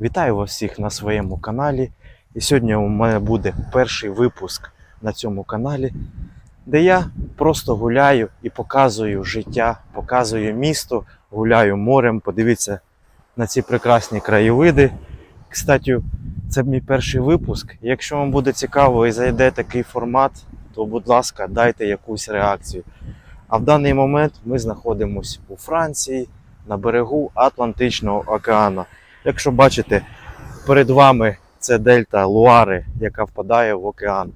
Вітаю вас всіх на своєму каналі. І сьогодні у мене буде перший випуск на цьому каналі, де я просто гуляю і показую життя, показую місто, гуляю морем. Подивіться на ці прекрасні краєвиди. Кстати, це мій перший випуск. Якщо вам буде цікаво і зайде такий формат, то, будь ласка, дайте якусь реакцію. А в даний момент ми знаходимося у Франції на берегу Атлантичного океану. Якщо бачите, перед вами це дельта Луари, яка впадає в океан.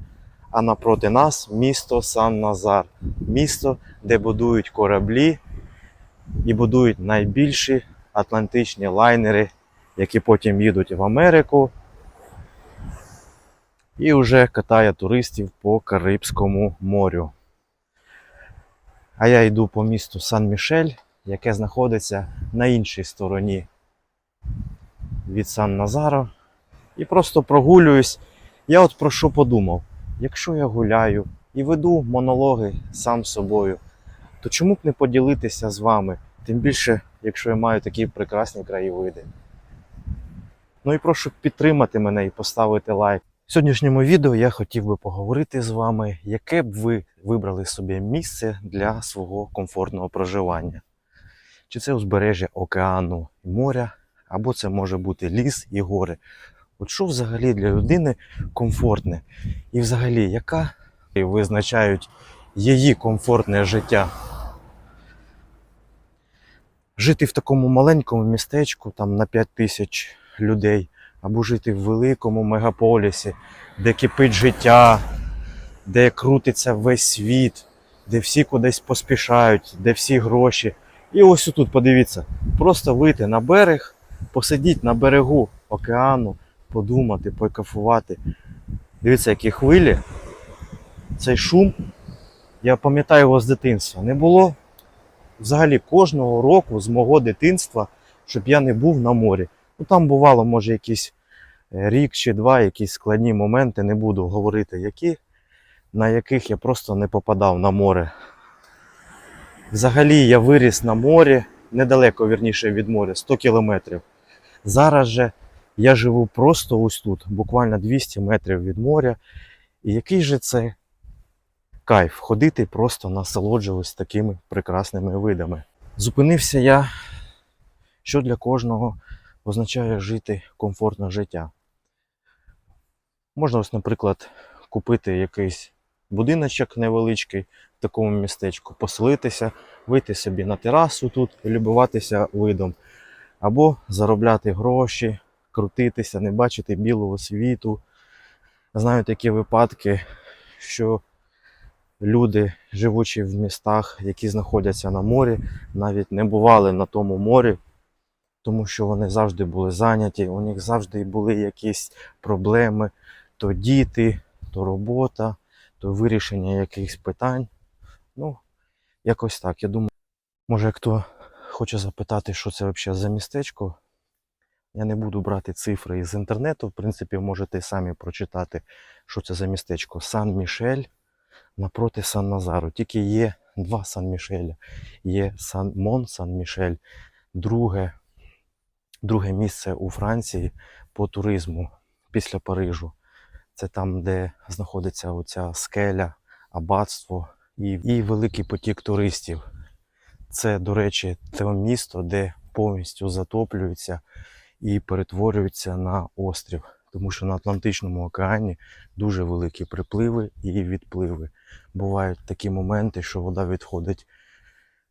А напроти нас місто Сан-Назар, місто, де будують кораблі і будують найбільші атлантичні лайнери, які потім їдуть в Америку і вже катає туристів по Карибському морю. А я йду по місту Сан-Мішель, яке знаходиться на іншій стороні від Сан-Назаро. І просто прогулююсь. Я от про що подумав: якщо я гуляю і веду монологи сам собою, то чому б не поділитися з вами? Тим більше, якщо я маю такі прекрасні краєвиди. Ну і прошу підтримати мене і поставити лайк. В сьогоднішньому відео я хотів би поговорити з вами, яке б ви вибрали собі місце для свого комфортного проживання. Чи це узбережжя океану і моря, або це може бути ліс і гори. От що взагалі для людини комфортне? І взагалі, яка визначають її комфортне життя? Жити в такому маленькому містечку там на 5 тисяч людей, або жити в великому мегаполісі, де кипить життя, де крутиться весь світ, де всі кудись поспішають, де всі гроші. І ось тут, подивіться, просто вийти на берег, посидіти на берегу океану, подумати, покафувати. Дивіться, які хвилі. Цей шум. Я пам'ятаю його з дитинства. Не було взагалі кожного року з мого дитинства, щоб я не був на морі. Ну там бувало, може, якийсь е, рік чи два, якісь складні моменти, не буду говорити які, на яких я просто не попадав на море. Взагалі я виріс на морі, недалеко вірніше від моря, 100 кілометрів. Зараз же я живу просто ось тут, буквально 200 метрів від моря. І який же це кайф ходити, просто насолоджуватись такими прекрасними видами. Зупинився я, що для кожного означає жити комфортне життя. Можна, ось, наприклад, купити якийсь будиночок невеличкий в такому містечку, поселитися, вийти собі на терасу тут і любуватися видом, або заробляти гроші, крутитися, не бачити білого світу. Знаю такі випадки, що люди, живучи в містах, які знаходяться на морі, навіть не бували на тому морі, тому що вони завжди були зайняті, у них завжди були якісь проблеми, то діти, то робота, то вирішення якихось питань. Ну, якось так. Я думаю, може хто хоче запитати, що це взагалі за містечко. Я не буду брати цифри із інтернету. В принципі, можете самі прочитати, що це за містечко. Сан-Мішель напроти Сан-Назару. Тільки є два Сан-Мішеля. Є Сан Мон Сан-Мішель, друге, друге місце у Франції по туризму після Парижу. Це там, де знаходиться оця скеля, аббатство і, і великий потік туристів. Це, до речі, те місто, де повністю затоплюється і перетворюється на острів, тому що на Атлантичному океані дуже великі припливи і відпливи. Бувають такі моменти, що вода відходить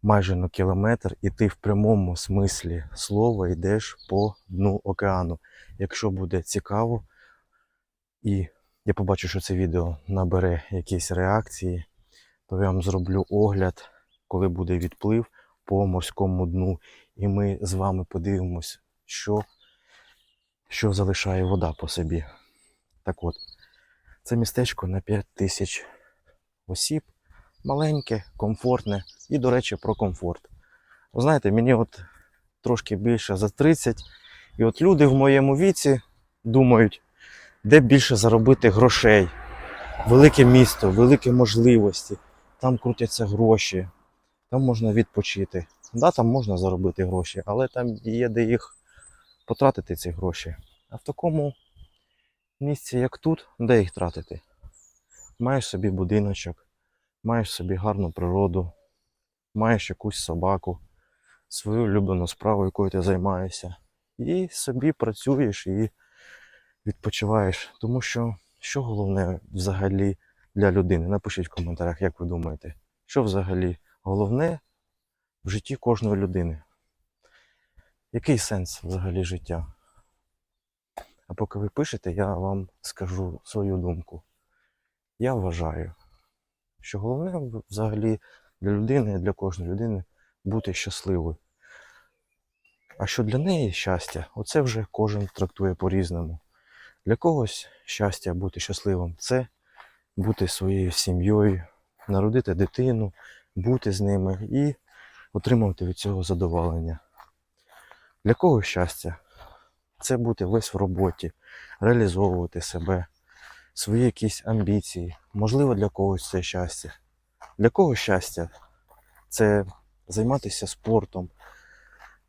майже на кілометр, і ти в прямому смислі слова йдеш по дну океану. Якщо буде цікаво, і я побачу, що це відео набере якісь реакції, то я вам зроблю огляд, коли буде відплив по морському дну. І ми з вами подивимось, що, що залишає вода по собі. Так от, це містечко на 5 тисяч осіб. Маленьке, комфортне і, до речі, про комфорт. Ви знаєте, мені от трошки більше за 30, і от люди в моєму віці думають, де більше заробити грошей. Велике місто, великі можливості, там крутяться гроші, там можна відпочити. Да, там можна заробити гроші, але там є де їх потратити ці гроші. А в такому місці, як тут, де їх тратити? Маєш собі будиночок, маєш собі гарну природу, маєш якусь собаку, свою улюблену справу, якою ти займаєшся, і собі працюєш і відпочиваєш. Тому що що головне взагалі для людини? Напишіть в коментарях, як ви думаєте, що взагалі головне в житті кожної людини? Який сенс взагалі життя? А поки ви пишете, я вам скажу свою думку. Я вважаю, що головне взагалі для людини, для кожної людини бути щасливою. А що для неї щастя, оце вже кожен трактує по-різному. Для когось щастя бути щасливим це бути своєю сім'єю, народити дитину, бути з ними і отримувати від цього задоволення. Для когось щастя це бути весь в роботі, реалізовувати себе, свої якісь амбіції. Можливо, для когось це щастя. Для когось щастя це займатися спортом,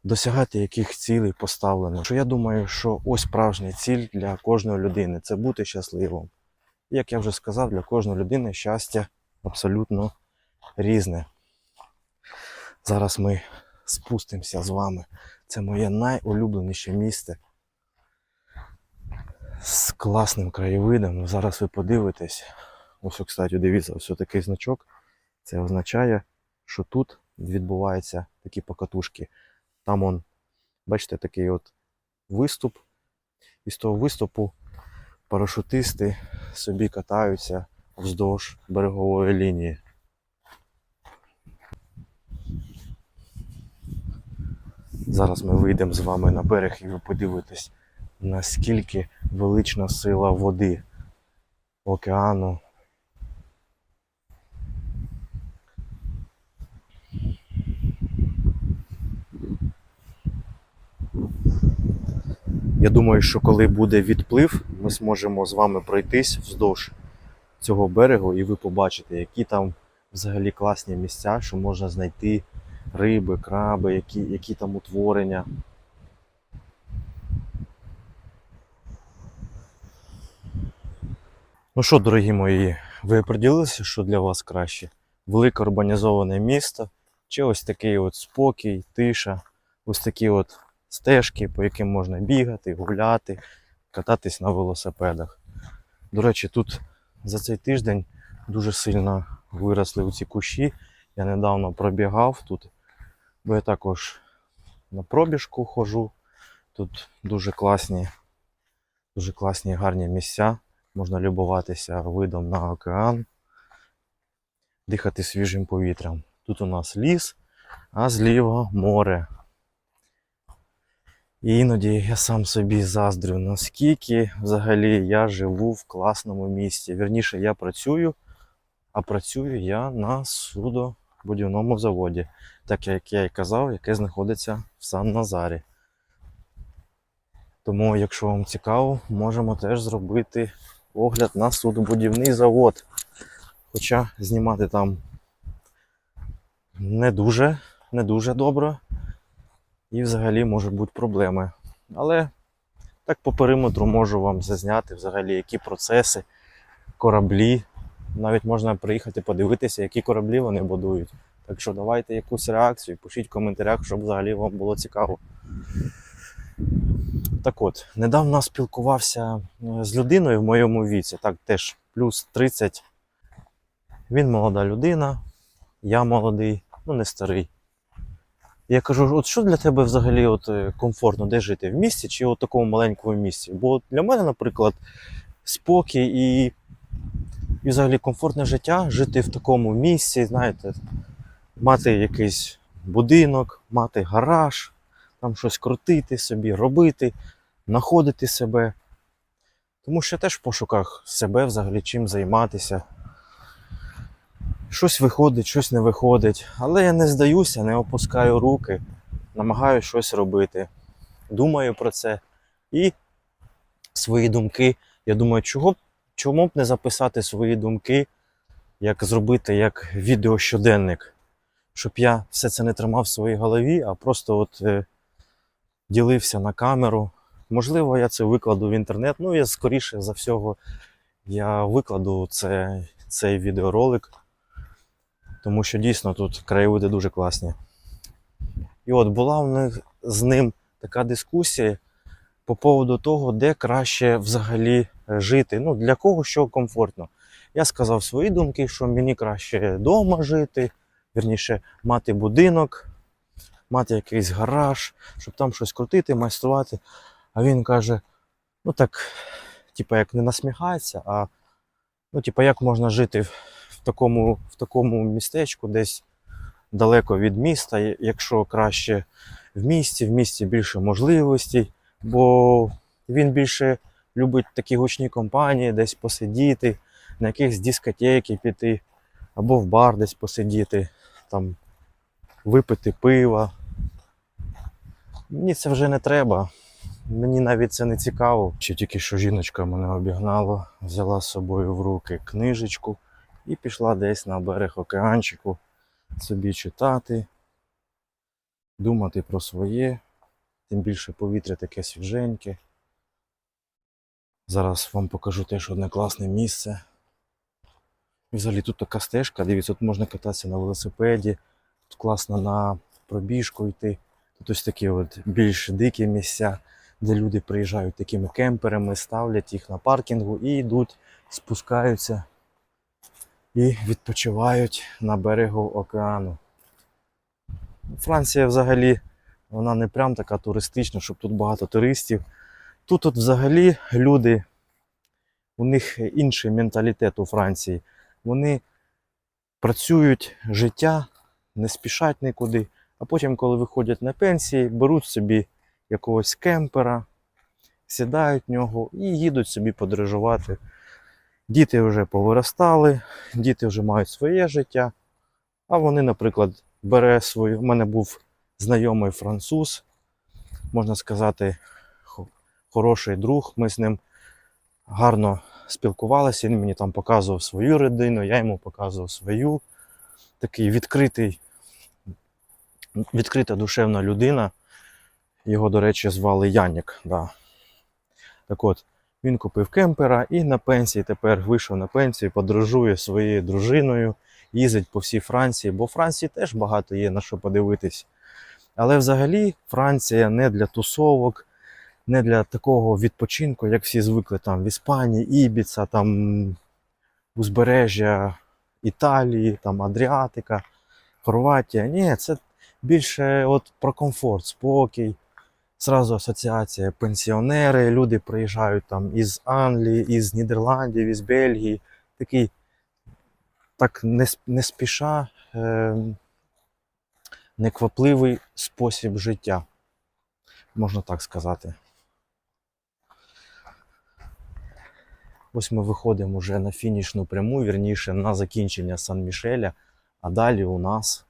досягати яких цілей поставлено. Що я думаю, що ось справжня ціль для кожної людини це бути щасливим. Як я вже сказав, для кожної людини щастя абсолютно різне. Зараз ми спустимося з вами. Це моє найулюбленіше місце з класним краєвидом. Ну, Зараз ви подивитесь. Ось, кстати, дивіться, ось такий значок. Це означає, що тут відбуваються такі покатушки. Там он, бачите, такий от виступ. І з того виступу парашутисти собі катаються вздовж берегової лінії. Зараз ми вийдемо з вами на берег і ви подивитесь, наскільки велична сила води, океану. Я думаю, що коли буде відплив, ми зможемо з вами пройтись вздовж цього берегу, і ви побачите, які там взагалі класні місця, що можна знайти риби, краби, які, які там утворення. Ну що, дорогі мої, ви оприділилися, що для вас краще? Велике урбанізоване місто, чи ось такий от спокій, тиша, ось такі от стежки, по яким можна бігати, гуляти, кататись на велосипедах. До речі, тут за цей тиждень дуже сильно виросли ці кущі. Я недавно пробігав тут, бо я також на пробіжку ходжу. Тут дуже класні, дуже класні гарні місця. Можна любуватися видом на океан, дихати свіжим повітрям. Тут у нас ліс, а зліва море. І іноді я сам собі заздрю, наскільки взагалі я живу в класному місті. Вірніше, я працюю, а працюю я на судобудівному заводі, так як я і казав, яке знаходиться в Сан-Назарі. Тому, якщо вам цікаво, можемо теж зробити огляд на судобудівний завод. Хоча знімати там не дуже, не дуже добре. І взагалі можуть бути проблеми. Але так по периметру можу вам зазняти взагалі, які процеси, кораблі. Навіть можна приїхати подивитися, які кораблі вони будують. Так що давайте якусь реакцію, пишіть в коментарях, щоб взагалі вам було цікаво. Так от, недавно спілкувався е, з людиною в моєму віці, так теж плюс 30. Він молода людина, я молодий, ну не старий. Я кажу, от що для тебе взагалі от, е, комфортно, де жити? В місті чи у такому маленькому місті? Бо для мене, наприклад, спокій і, і взагалі комфортне життя жити в такому місці, знаєте, мати якийсь будинок, мати гараж, там щось крутити собі, робити, знаходити себе. Тому що я теж в пошуках себе взагалі чим займатися. Щось виходить, щось не виходить. Але я не здаюся, не опускаю руки, намагаюся щось робити. Думаю про це. І свої думки. Я думаю, чого б, чому б не записати свої думки, як зробити як відеощоденник, щоб я все це не тримав в своїй голові, а просто от е, ділився на камеру. Можливо, я це викладу в інтернет. Ну, я скоріше за всього я викладу це, цей відеоролик, тому що дійсно тут краєвиди дуже класні. І от була в них з ним така дискусія по поводу того, де краще взагалі е, жити. Ну, для кого що комфортно. Я сказав свої думки, що мені краще вдома жити, вірніше, мати будинок, мати якийсь гараж, щоб там щось крутити, майструвати. А він каже: ну так, типа, як не насміхається, а ну, типа, як можна жити в в такому, в такому містечку, десь далеко від міста, якщо краще в місті, в місті більше можливостей, бо він більше любить такі гучні компанії, десь посидіти, на якихось дискотеки піти, або в бар десь посидіти, там випити пива. Мені це вже не треба. Мені навіть це не цікаво. Ще тільки що жіночка мене обігнала, взяла з собою в руки книжечку і пішла десь на берег океанчику собі читати, думати про своє, тим більше повітря таке свіженьке. Зараз вам покажу теж одне класне місце. І взагалі тут така стежка, дивіться, тут можна кататися на велосипеді, тут класно на пробіжку йти. Тут ось такі от більш дикі місця, де люди приїжджають такими кемперами, ставлять їх на паркінгу і йдуть, спускаються і відпочивають на берегу океану. Франція взагалі вона не прям така туристична, щоб тут багато туристів. Тут от взагалі люди, у них інший менталітет у Франції. Вони працюють життя, не спішать нікуди, а потім, коли виходять на пенсії, беруть собі якогось кемпера, сідають в нього і їдуть собі подорожувати. Діти вже повиростали, діти вже мають своє життя. А вони, наприклад, бере свою. У мене був знайомий француз, можна сказати, хороший друг. Ми з ним гарно спілкувалися. Він мені там показував свою родину, я йому показував свою. Такий відкритий, відкрита душевна людина. Його, до речі, звали Янік. Да. Так от, він купив кемпера і на пенсії тепер вийшов на пенсію, подорожує своєю дружиною, їздить по всій Франції, бо в Франції теж багато є на що подивитись. Але взагалі Франція не для тусовок, не для такого відпочинку, як всі звикли там в Іспанії, Ібіца, там узбережжя Італії, там Адріатика, Хорватія. Ні, це більше от про комфорт, спокій. Зразу асоціація пенсіонери, люди приїжджають там із Англії, із Нідерландів, із Бельгії. Такий так не, не спіша, е, неквапливий спосіб життя, можна так сказати. Ось ми виходимо вже на фінішну пряму, вірніше на закінчення Сан-Мішеля, а далі у нас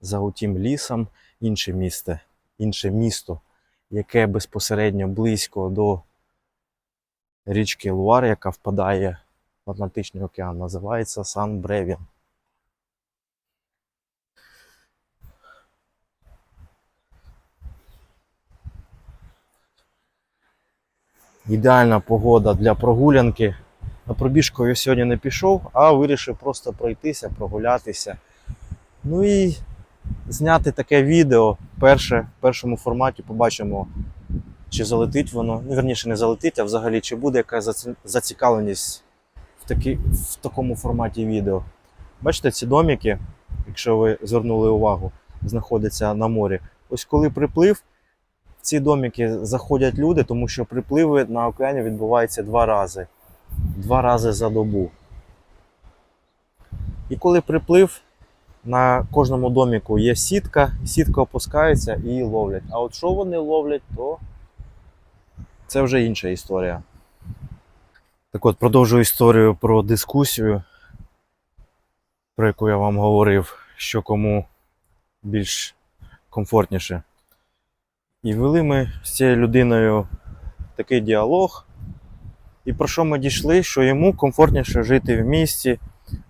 за утім лісом інше місце, інше місто, яке безпосередньо близько до річки Луар, яка впадає в Атлантичний океан, називається Сан-Бревін. Ідеальна погода для прогулянки. На пробіжку я сьогодні не пішов, а вирішив просто пройтися, прогулятися. Ну і зняти таке відео. Перше, в першому форматі побачимо, чи залетить воно. Ну, верніше, не залетить, а взагалі, чи буде якась зацікавленість в, такі, в такому форматі відео. Бачите, ці домики, якщо ви звернули увагу, знаходяться на морі. Ось коли приплив, ці домики заходять люди, тому що припливи на океані відбуваються два рази. Два рази за добу. І коли приплив, на кожному доміку є сітка, сітка опускається і ловлять. А от що вони ловлять, то це вже інша історія. Так от, продовжую історію про дискусію, про яку я вам говорив, що кому більш комфортніше. І вели ми з цією людиною такий діалог. І про що ми дійшли? Що йому комфортніше жити в місті,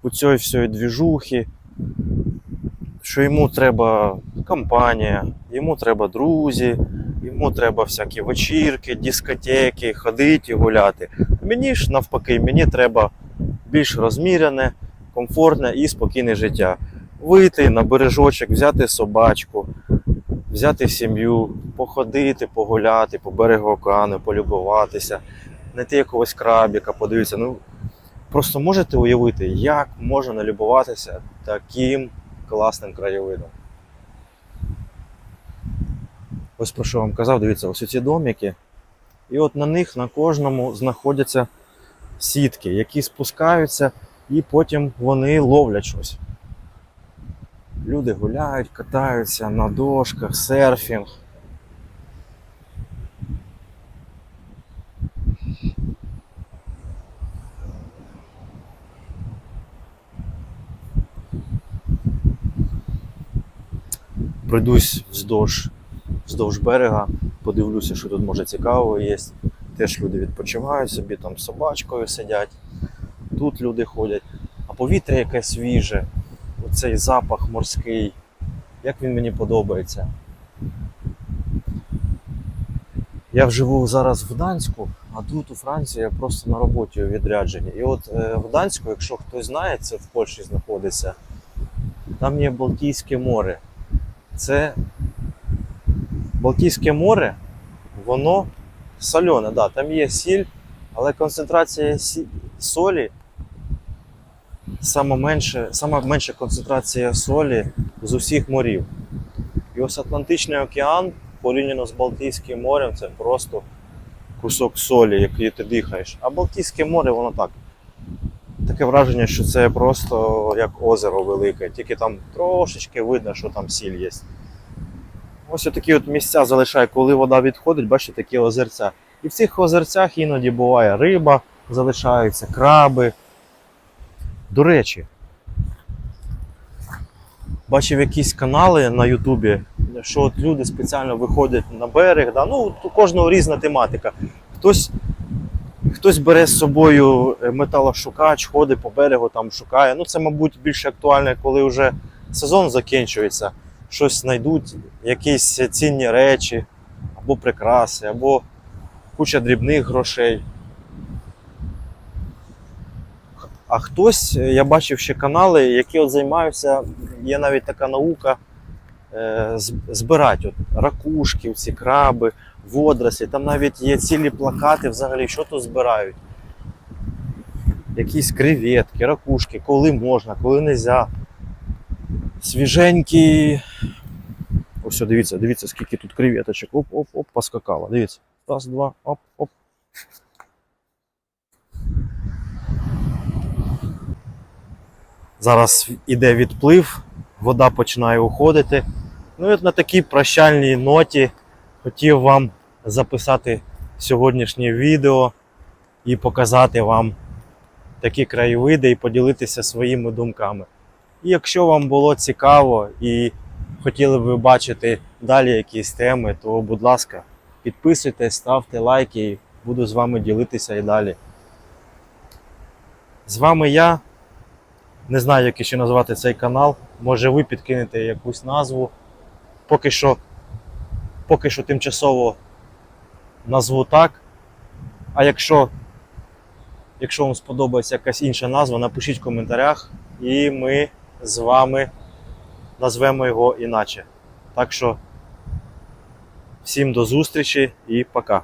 у цій всій двіжухі, що йому треба компанія, йому треба друзі, йому треба всякі вечірки, дискотеки, ходити і гуляти. Мені ж навпаки, мені треба більш розмірене, комфортне і спокійне життя. Вийти на бережочок, взяти собачку, взяти сім'ю, походити, погуляти по берегу океану, полюбуватися, знайти якогось крабіка, подивитися. Ну, просто можете уявити, як можна налюбуватися таким класним краєвидом. Ось про що вам казав, дивіться, ось ці домики. І от на них на кожному знаходяться сітки, які спускаються, і потім вони ловлять щось. Люди гуляють, катаються на дошках, серфінг. Пройдусь вздовж, вздовж берега, подивлюся, що тут може цікавого є. Теж люди відпочивають собі, там з собачкою сидять. Тут люди ходять. А повітря яке свіже, оцей запах морський, як він мені подобається. Я живу зараз в Гданську, а тут у Франції я просто на роботі у відрядженні. І от е, в Гданську, якщо хтось знає, це в Польщі знаходиться, там є Балтійське море. Це Балтійське море, воно солене, да, там є сіль, але концентрація сі- солі сама менша, сама менша концентрація солі з усіх морів. І ось Атлантичний океан порівняно з Балтійським морем це просто кусок солі, який ти дихаєш. А Балтійське море, воно так. Таке враження, що це просто як озеро велике, тільки там трошечки видно, що там сіль є. Ось такі от місця залишає, коли вода відходить, бачите, такі озерця. І в цих озерцях іноді буває риба, залишаються, краби. До речі, бачив якісь канали на Ютубі, що от люди спеціально виходять на берег. Да? Ну, у кожного різна тематика. Хтось, хтось бере з собою е, металошукач, ходить по берегу, там шукає. Ну, це, мабуть, більш актуально, коли вже сезон закінчується. Щось знайдуть, якісь цінні речі, або прикраси, або куча дрібних грошей. А хтось, е, я бачив ще канали, які от займаються, є навіть така наука е, збирати от ракушки, ці краби, водорослі. Там навіть є цілі плакати, взагалі, що тут збирають. Якісь креветки, ракушки, коли можна, коли не можна. Свіженькі. Ось, дивіться, дивіться, скільки тут креветочок. Оп, оп, оп, поскакало. Дивіться. Раз, два, оп, Зараз іде відплив, вода починає уходити. Ну і от на такій прощальній ноті хотів вам записати сьогоднішнє відео і показати вам такі краєвиди і поділитися своїми думками. І якщо вам було цікаво і хотіли б ви бачити далі якісь теми, то, будь ласка, підписуйтесь, ставте лайки і буду з вами ділитися і далі. З вами я. Не знаю, як ще назвати цей канал. Може ви підкинете якусь назву. Поки що, поки що тимчасово назву так. А якщо, якщо вам сподобається якась інша назва, напишіть в коментарях, і ми з вами назвемо його іначе. Так що всім до зустрічі і пока.